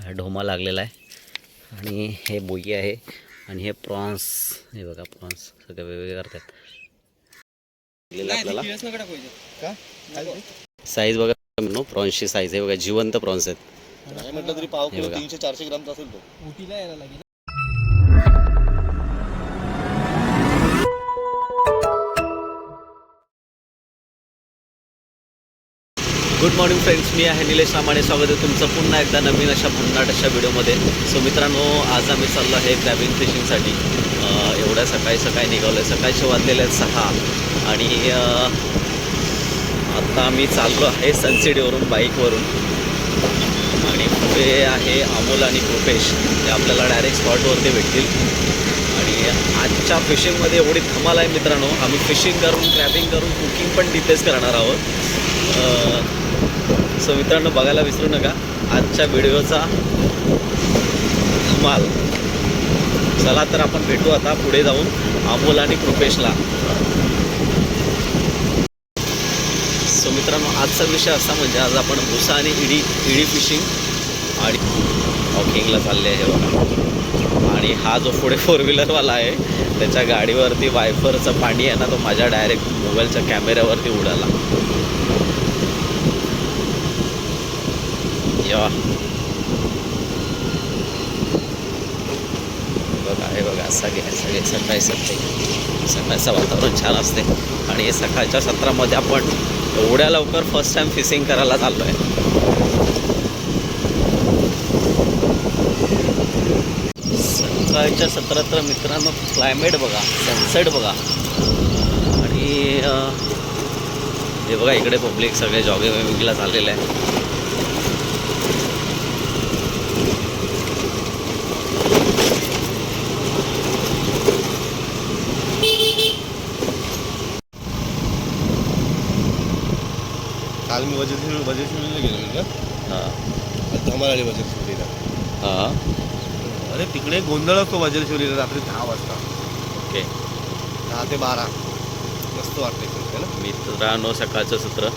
हा ढोमा लागलेला आहे. आणि हे बोई आहे. आणि हे प्रॉन्स. हे बघा प्रॉन्स. सगळे वेगवेगळे करतात. आपल्याला. साईज बघा नो प्रॉन्सची साईज आहे. बघा जिवंत प्रॉन्स आहेत. नाही म्हटलं तरी पाव किलो. तीनशे चारशे ग्रामचा असेल तो. उटीला यायला लागेल. गुड मॉर्निंग फ्रेंड्स मी आहे निलेश रामाणे स्वागत आहे तुमचं पुन्हा एकदा नवीन अशा भन्नाट अशा व्हिडिओमध्ये. सो मित्रांनो आज आम्ही चाललो आहे क्रॅबिंग फिशिंगसाठी एवढ्या सकाळी सकाळी निघालो आहे सकाळचे वाजलेले आहेत सहा. आणि आत्ता आम्ही चाललो आहे सनसिडीवरून बाईकवरून आणि पुढे आहे अमोल आणि कृपेश ते आपल्याला डायरेक्ट स्पॉटवरती भेटतील. आणि आजच्या फिशिंगमध्ये एवढी धमाल आहे मित्रांनो. आम्ही फिशिंग करून क्रॅबिंग करून कुकिंग पण तिथेच करणार आहोत. सो मित्रांनो बघायला विसरू नका. आजच्या व्हिडिओचा धमाल चला तर आपण भेटू आता पुढे जाऊन अमोल आणि कृपेशला. सो मित्रांनो आजचा विषय असा म्हणजे आज आपण भुसा आणि इडी इडी फिशिंग आणि वॉकिंगला चालले आहे बघा. आणि हा जो पुढे फोर व्हीलरवाला आहे त्याच्या गाडीवरती वायफरचं पाणी आहे ना तो माझ्या डायरेक्ट मोबाईलच्या कॅमेऱ्यावरती उडाला. या बघा हे बघा सगळे सगळे सकाळी सकाळी. सकाळचं वातावरण छान असते. आणि सकाळच्या सत्रामध्ये आपण एवढ्या लवकर फर्स्ट टाइम फिशिंग करायला चाललो आहे सकाळच्या सत्रात तर मित्रांनो क्लायमेट बघा सनसेट बघा. आणि हे बघा इकडे पब्लिक सगळे जॉगिंग विंगला चाललेलं आहे. काल मी वजन वजनशिवरीला गेलो मी का हां धमाल आली वजनशिवरीला हां. अरे तिकडे गोंधळ असतो वजनशिवरीला रात्री दहा वाजता. ओके. दहा ते बारा. मस्त वाटते इकडे, है ना? मित्रांनो सकाळचं सत्र.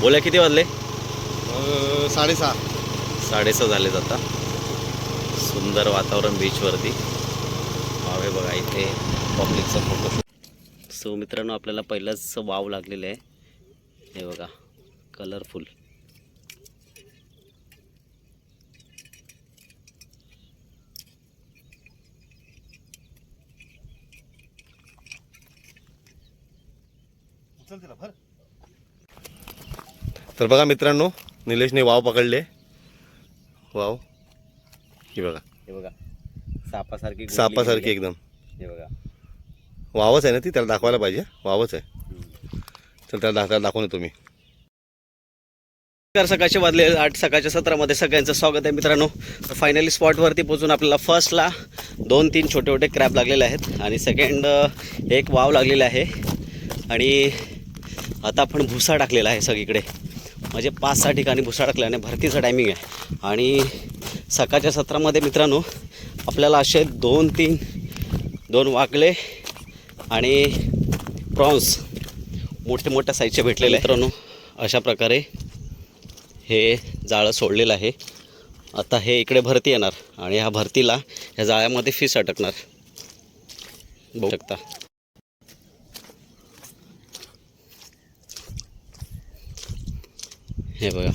बोला किती वाजले? साडेसहा. साडेसहा झालेत आता. सुंदर वातावरण बीचवरती वावे बघा इथे पब्लिकचा फोटो सो मित्रांनो आपल्याला पहिलंच वाव लागलेलं आहे. हे बघा. कलरफुल. तर बघा मित्रांनो निलेशने वाव पकडले. वाव. ही बघा. हे बघा. सापासारखी सापासारखी एकदम. हे बघा. वावच आहे ना ती? त्याला दाखवायला पाहिजे. वावच आहे. तर त्याला दाखवायला दाखवून येतो मी. नमस्कार सकाळचे वाजले आठ सकाळच्या सत्रामध्ये सगळ्यांचं स्वागत आहे मित्रांनो. फायनली स्पॉटवरती पोहोचून आपल्याला फर्स्टला दोन तीन छोटे छोटे क्रॅप लागलेले आहेत. आणि सेकंड एक वाव लागलेला आहे. आणि आता आपण भुसा टाकलेला आहे सगळीकडे. म्हणजे पाच सहा ठिकाणी भुसा टाकल्याने भरतीचा भरतीचं टायमिंग आहे. आणि सकाळच्या सत्रामध्ये मित्रांनो आपल्याला असे दोन तीन दोन वाकले आणि प्रॉन्स मोठे मोठ्या साईजचे भेटलेले मित्रांनो अशा प्रकारे हे जाळं सोडलेलं आहे. आता हे इकडे भरती येणार आणि ह्या भरतीला ह्या जाळ्यामध्ये फिश अटकणार. बघू शकता. हे बघा.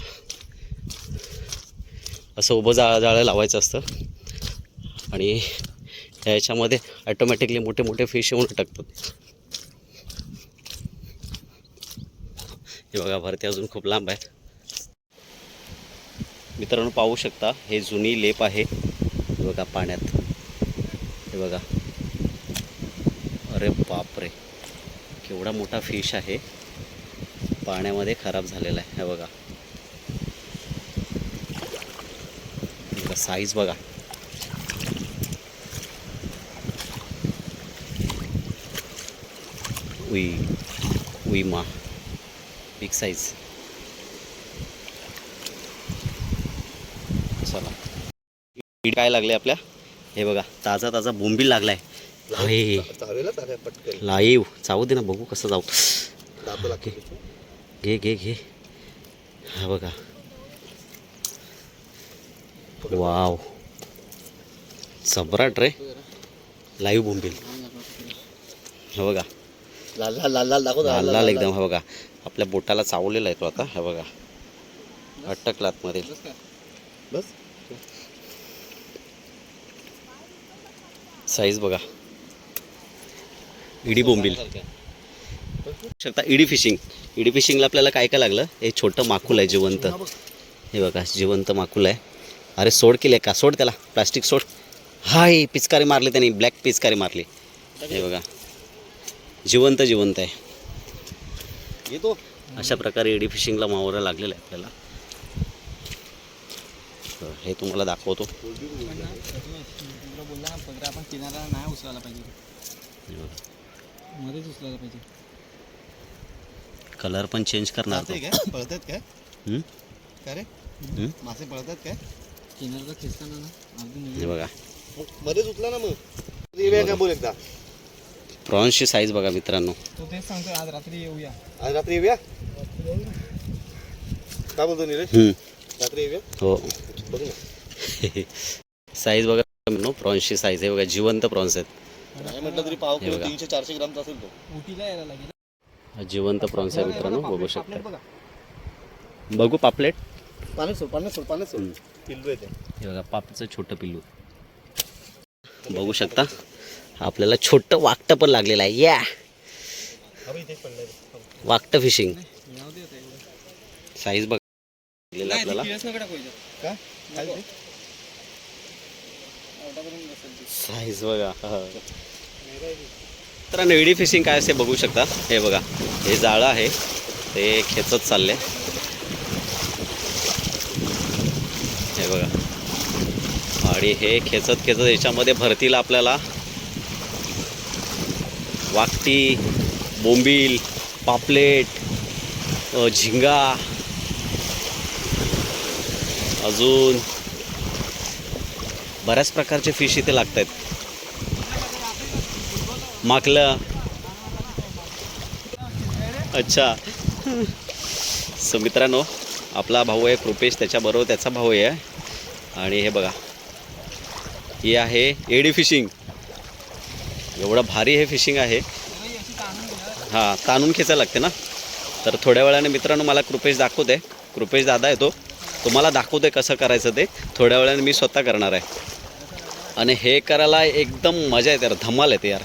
असं उभं जाळं जाळं लावायचं असतं. आणि ह्याच्यामध्ये ॲटोमॅटिकली मोठे मोठे फिश येऊन अटकतात. हे बघा भरती अजून खूप लांब आहे. मित्रांनो पाहू शकता हे जुनी लेप आहे. हे बघा पाण्यात. हे बघा. अरे बापरे. केवढा मोठा फिश आहे. पाण्यामध्ये खराब झालेला आहे. हे बघा. हे बघा साईज बघा. उई उई मा बिग साईज चला ईड काय लागले आपल्या? हे बघा ताजा ताजा बोंबील लागलाय. लाईव चावू दे ना बघू कसं जाऊ. घे घे घे. हा बघा. वाव. सम्राट रे. लाईव्ह बोंबील. हे बघा. लाल लाल लाल लाल दाखव लाल लाल एकदम हा बघा. आपल्या बोटाला चावलेला आहे तो आता हा बघा. अटकला आतमध्ये बस. साईज बघा. इडी बोंबील. शकता इडी फिशिंग. इडी फिशिंगला आपल्याला काय काय लागलं? हे छोटं माकुल आहे जिवंत. हे बघा जिवंत माकुल आहे. अरे सोड केले का सोड त्याला. प्लास्टिक सोड. हाय पिचकारी मारली त्यांनी ब्लॅक पिचकारी मारली. हे बघा. जिवंत जिवंत आहे. येतो. अशा प्रकारे एडी फिशिंगला मावरा लागलेला आहे आपल्याला. हे तुम्हाला दाखवतो. आपण किनारा नाही उचलायला पाहिजे. मध्येच उचलायला पाहिजे. कलर पण चेंज करणार तो. काय पळतात काय हम्म? काय रे? हम्म? मासे पळतात काय किनारा खेचताना ना अगदी हे. बघा. मध्येच उचला ना मग. बोल एकदा प्रॉन्सची साईज बघा. मित्रांनो. तो तेच सांगतो आज रात्री येऊया. आज रात्री येऊया? काय बोलतो नीरज हम्म. रात्री येऊया? हो. बघू ना साईज बघा मित्रांनो प्रॉन्सची साईज आहे बघा जिवंत प्रॉन्स आहेत. नाही म्हटलं तरी पाव किलो बघा. तीनशे चारशे ग्रामचा असेल तो. उटीला यायला लागेल. जिवंत प्रॉन्स आहे मित्रांनो बघू शकता. बघा. बघू पापलेट. पाण्यात सोड पाण्यात सोड पाण्यात सोड हम्म. पिल्लू येते. हे बघा पापचं छोटं पिल्लू. बघू शकता. आपल्याला छोटं वाकटं पण लागलेलं आहे. या वाकटं फिशिंग. साईज बघा. आपल्याला. का. साईज बघा. तर नेडी फिशिंग काय असते बघू शकता. हे बघा. हे जाळं आहे. ते खेचत चालले. हे बघा. आणि हे खेचत खेचत याच्यामध्ये भरतीला आपल्याला. वाकटी बोंबील पापलेट झिंगा. अजून बऱ्याच प्रकारचे फिश इथे लागत आहेत माकलं. अच्छा. सो मित्रांनो आपला भाऊ आहे कृपेश त्याच्याबरोबर त्याचा भाऊ आहे. आणि हे बघा. हे आहे एडी फिशिंग. एवढं भारी हे फिशिंग आहे. हां ताणून खेचायला लागते ना? तर थोड्या वेळाने मित्रांनो मला कृपेश दाखवते. कृपेश दादा येतो तुम्हाला दाखवते कसं करायचं ते. थोड्या वेळाने मी स्वतः करणार आहे. आणि हे करायला एकदम मजा येते यार धमाल येते यार.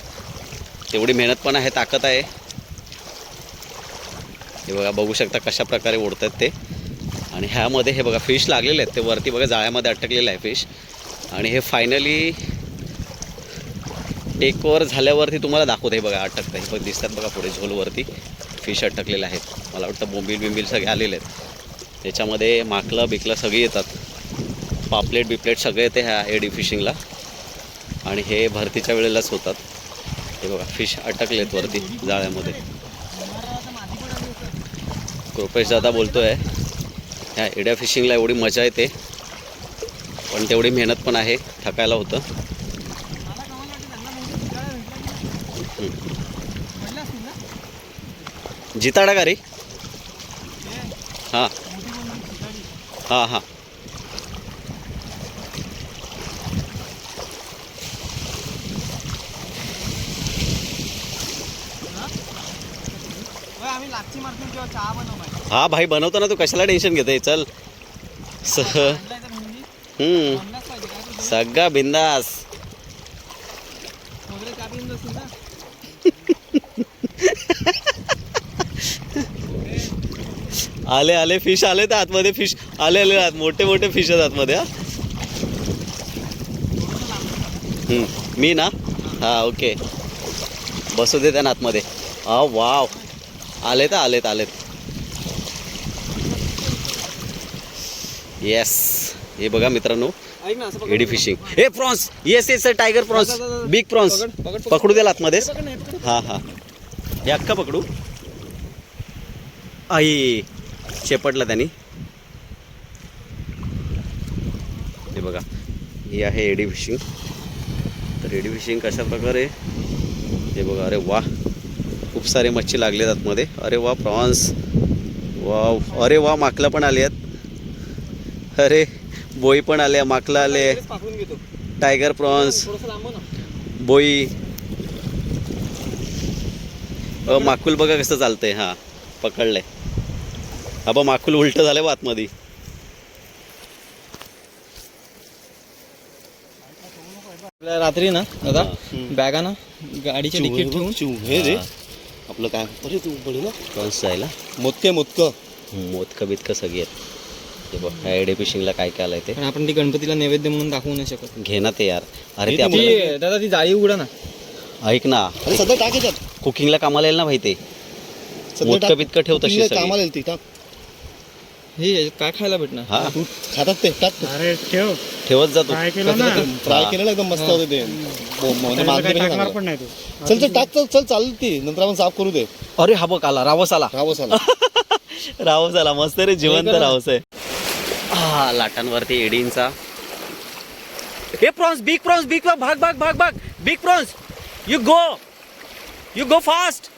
तेवढी मेहनत पण आहे ताकद आहे. हे बघा बघू शकता कशा प्रकारे ओढतात ते. आणि ह्यामध्ये हे बघा फिश लागलेले आहेत. ते वरती बघा जाळ्यामध्ये अटकलेलं आहे फिश आणि हे फायनली टेकओवर झाल्यावरती तुम्हाला दाखवते. बघा अटकतं. हे बघ दिसतात बघा पुढे झोलवरती. फिश अटकलेल्या आहेत. मला वाटतं बोंबील बिंबील सगळे आलेले आहेत. त्याच्यामध्ये माकलं बिकलं सगळी येतात. पापलेट बिपलेट सगळे येते ह्या एडी फिशिंगला. आणि हे भरतीच्या वेळेलाच होतात. हे बघा फिश अटकलेत वरती जाळ्यामध्ये. कृपेश दादा बोलतोय ह्या एड्या फिशिंगला एवढी मजा येते. पण तेवढी मेहनत पण आहे थकायला होतं. जिताडा का रे? हां. हां हां. हा भाई बनवतो ना तू कशाला टेन्शन घेते चल. स सगळा बिंदास वगैरे चहा पिऊन जाशील ना आले आले फिश आले तर आतमध्ये फिश आले आले आत मोठे मोठे फिश आहेत आतमध्ये हा. मी ना? हा ओके बसू दे त्या आतमध्ये. हा वाव आलेत आलेत आलेत. येस हे बघा मित्रांनो. एडी फिशिंग हे prawns yes yes tiger prawns. Big prawns पकड, द्याल पकड. हां हां. हे अख्खा पकडू. आई. शेपटला त्यांनी. हे बघा ही आहे एडी फिशिंग. तर एडी फिशिंग कशा प्रकारे हे बघा अरे वा खूप सारे मच्छी लागले आहेत आतमध्ये. अरे वा प्रॉन्स. वा अरे वा माकलं पण आली आहेत. अरे बोई पण आले माकलं आले. Tiger prawns. बोई. माकुल बघा कसं चालतंय हां पकडलंय. बा माकुल उलट झालंय बा आतमध्ये. आपल्या रात्री ना दादा. बॅगा ना गाडीच्या डिकीत ठेवून हे रे. आपलं काय अरे तू बडी ना. जायला. मोदके मोदक. मोदकं बितकं सगळी आहेत. हे बघ ह्या एडे फिशिंगला काय काय आलंय ते. पण आपण ती गणपतीला नैवेद्य म्हणून दाखवू नाही शकत. घे ना ते यार. अरे ते दादा ती जाळी उघडा ना. ऐक ना. अरे सध्या टाक याच्यात. कुकिंगला कामाला येईल ना भाई ते. सध्या मोदकं टाक. बितकं सगळी. कामाला येईल ती टाक. हे काय खायला भेटणार? हा तू खातात ते टाक. अरे ठेव. ठेवत जा तू. काय केलं ना? फ्राय केलेलं एकदम मस्त होते ते. बो- त्याला बांधले काही नाही टाकणार चांगलं. पण नाही तू. चल चल टाक चल चल चालेल ती. नंतर आपण साफ करू दे. अरे हा बघ आला रावस आला. रावस आला. रावस आला मस्त रे जिवंत. रावस आहे. हा लाटांवरती एडींचा हे प्रॉन्स बिग प्रॉन्स बिग भाग भाग भाग भाग. Big prawns. You go you go fast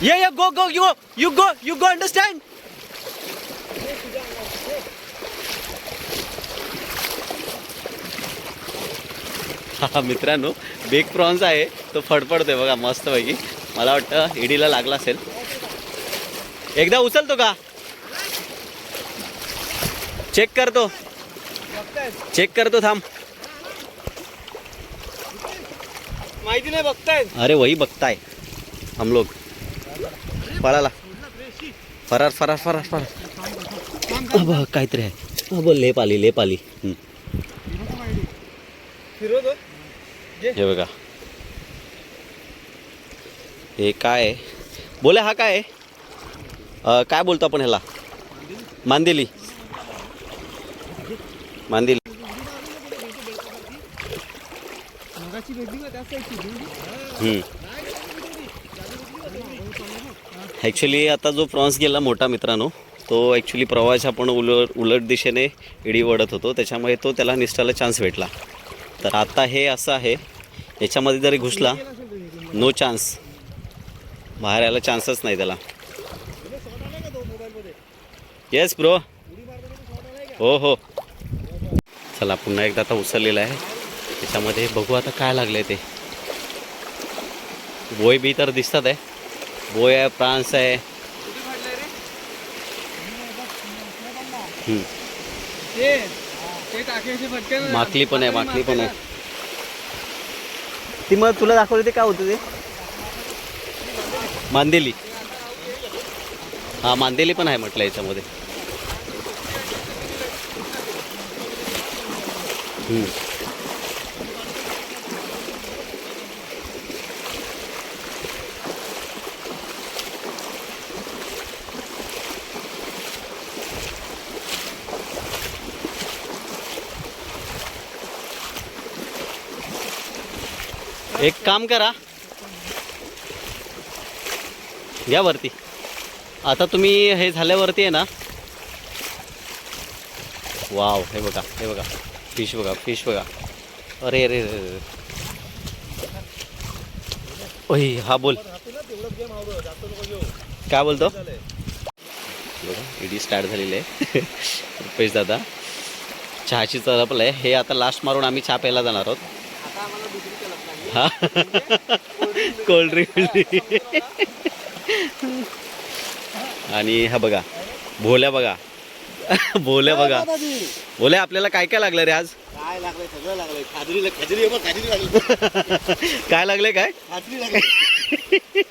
Yeah, yeah, go, go, you go, you go, you go, understand? हा मित्रांनो बिग प्रॉन्स आहे तो फडफडतोय बघा मस्त पैकी मला वाटतं इडीला लागला असेल. एकदा उचलतो का? चेक करतो. चेक करतो थांब. माहिती नाही बघतायत. अरे वही बघताय. हम लोग. पळाला. फरार फरार फरार फरार. अब काहीतरी आहे. अब लेप आली लेप आली हम्म. हे बघा. हे काय बोले हा काय काय बोलतो आपण ह्याला? मांदेली. मांदेली. मगाची भेटली का त्या साईडची ॲक्च्युली आता जो प्रॉन्स गेला मोठा मित्रांनो तो ॲक्च्युली प्रवास आपण उलट उलट दिशेने इडी वडत होतो. त्याच्यामुळे तो त्याला निष्ठाला चान्स भेटला. तर आता हे असं आहे याच्यामध्ये जरी घुसला नो चान्स बाहेर यायला चान्सच नाही त्याला. येस ब्रो हो हो. चला पुन्हा एकदा आता उचललेला आहे. त्याच्यामध्ये बघू आता काय लागले ते. बोय बी तर दिसतात आहे. बोय आहे प्रान्स आहे माकली पण आहे माकली पण आहे ती मग तुला दाखवली ते काय होतं ते? मांदेली. हा मांदेली पण आहे म्हटलं याच्यामध्ये. हम्म. एक काम करा. घ्या वरती. आता तुम्ही हे झाल्यावरती आहे ना. वाव हे बघा हे बघा. फिश बघा फिश बघा. अरे अरे अरे अरे. हा बोल. काय बोलतो? बघा इडी स्टार्ट झालेली आहे. रुपेश दादा. चहाची चरपल आहे. हे आता लास्ट मारून आम्ही चहा प्यायला जाणार आहोत. हा. कोल्ड ड्रिंक आणि हा बघा भोल्या बघा. भोल्या बघा. भोल्या आपल्याला काय काय लागलं रे आज? काय लागलंय? सगळं लागलंय. खाजरी खाजरी लागली. काय लागले काय? खाजरी लागली.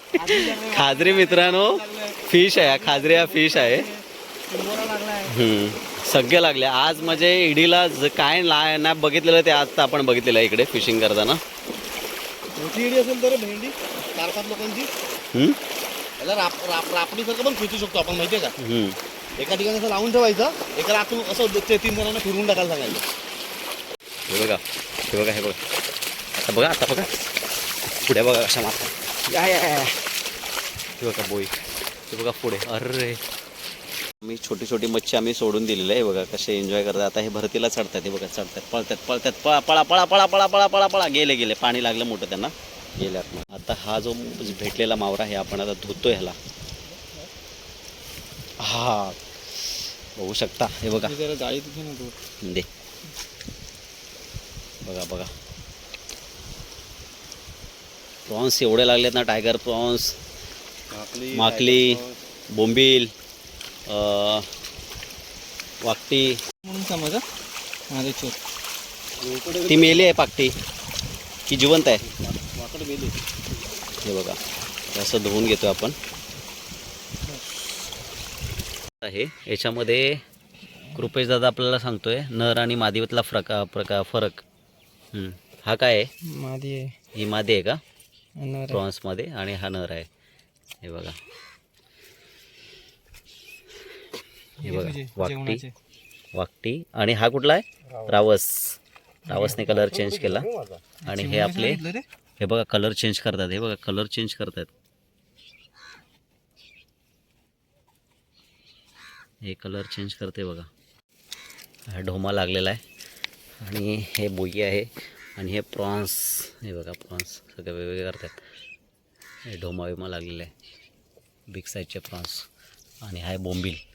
खाजरी मित्रांनो फिश आहे खाजरी हा फिश आहे. सगळे लागले आज म्हणजे इडीला ज- काय नाही बघितलेलं ते आज तर आपण बघितलेलं आहे इकडे फिशिंग करताना. मोठी इडी असेल तर भेंडी चार पाच लोकांची. हम्म? याला राप राप रापणीसारखं पण खेचू शकतो आपण माहितीये का? हम्म. एका ठिकाणी असं लावून ठेवायचं एका आतून असं ते तीन जणांना फिरवून टाकायला सांगायचं. हे बघा हे बघा हे बघा. आता बघा आता बघा. पुढे बघा कशा मारतात. या या या. हे बघा बोई. हे बघा पुढे. अरे. मी छोटी छोटी मच्छी आम्ही सोडून दिलेली आहे. बघा कसे एन्जॉय करतात. आता हे भरतीला चढतात हे बघा चढतात पळतात पळतात. पळा पळा पळा पळा पळा पळा पळा पळा. गेले गेले. पाणी लागलं मोठं त्यांना. गेल्यात आता हा जो भेटलेला मावरा आहे आपण आता धुतोय ह्याला. हा. बघू शकता. हे बघा. दे. बघा बघा. प्रॉन्स एवढे लागलेत ना टायगर प्रॉन्स माकली बोंबील. वाकटी. म्हणून समज हा. माझे चोर. ती मेली आहे पाकटी. की जिवंत आहे. वाकड गेली हे बघा. असं धुवून घेतो आपण. आहे. याच्यामध्ये कृपेश दादा आपल्याला सांगतोय नर आणि मादीवतला प्रका प्रका फरक. हम्म. हा काय आहे? मादी आहे. ही मादी आहे का. प्रॉन्समध्ये आणि हा नर आहे. हे बघा. हे बघा तुझे वाकटी. वाकटी. आणि हा कुठला आहे? रावस. रावसने कलर चेंज केला. आणि हे आपले? हे बघा कलर चेंज करतात. हे बघा कलर चेंज करतात. हे कलर चेंज करते बघा. हा ढोमा लागलेला आहे. आणि हे बोई आहे. आणि हे प्रॉन्स. हे बघा प्रॉन्स. सगळे वेगवेगळे करतात. हे ढोमा विमा लागलेला आहे. बिग साईजचे प्रॉन्स. आणि हा आहे बोंबील.